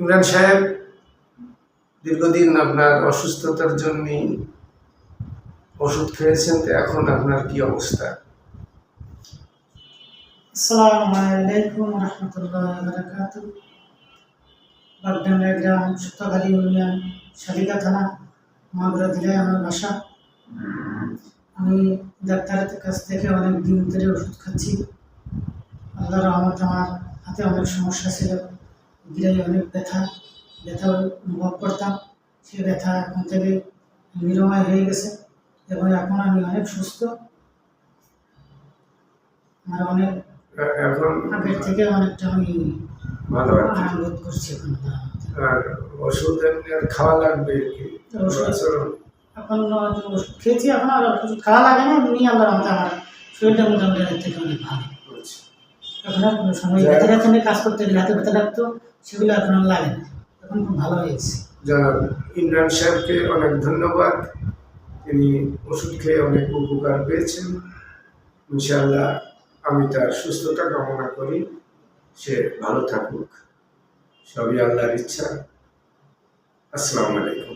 ইমরান সাহেব, দীর্ঘদিন আপনার অসুস্থতার জন্য ওষুধ খেয়েছেন, তো এখন আপনার কি অবস্থা? আসসালামু আলাইকুম রহমতুল্লাহ বারাকাত বাগডাঙ্গা গ্রাম সুতাগালী ইউনিয়ন শালিকা থানা, মাগুরা জেলায় আমার বাসা। আমি ডাক্তারের কাছ থেকে অনেক দিন ধরে ওষুধ খাচ্ছি। আল্লাহ রহমত আমার হাতে অনেক সমস্যা ছিল। গিরাই অনেক ব্যথা ব্যথা অনুভব করতাম। সেই ব্যথা এখন থেকে নিরাময় হয়ে গেছে এবং এখন আমি অনেক সুস্থ। আমার অনেক এখন আগের থেকে অনেকটা আমি ভালো আছে। করছি এখন। আর ওষুধ এমনি আর খাওয়া লাগবে কি? এখন ওষুধ খেয়েছি এখন আর ওষুধ খাওয়া লাগে না এমনি আমার শরীরটা মোটামুটি আগের থেকে অনেক ভালো। হচ্ছে। এখন আর কোনো ব্যথা ব্যথা নিয়ে কাজ করতে গেলে হাতে ব্যথা লাগতো সেগুলো এখন আর লাগে না এখন খুব ভালো হয়েছে। জনাব ইমরান সাহেবকে অনেক ধন্যবাদ। তিনি ওষুধ খেয়ে অনেক উপকার পেয়েছেন। ইনশাআল্লাহ আমি তার সুস্থতা কামনা করি। সে ভালো থাকুক। সবই আল্লাহর ইচ্ছা। আসসালামু আলাইকুম।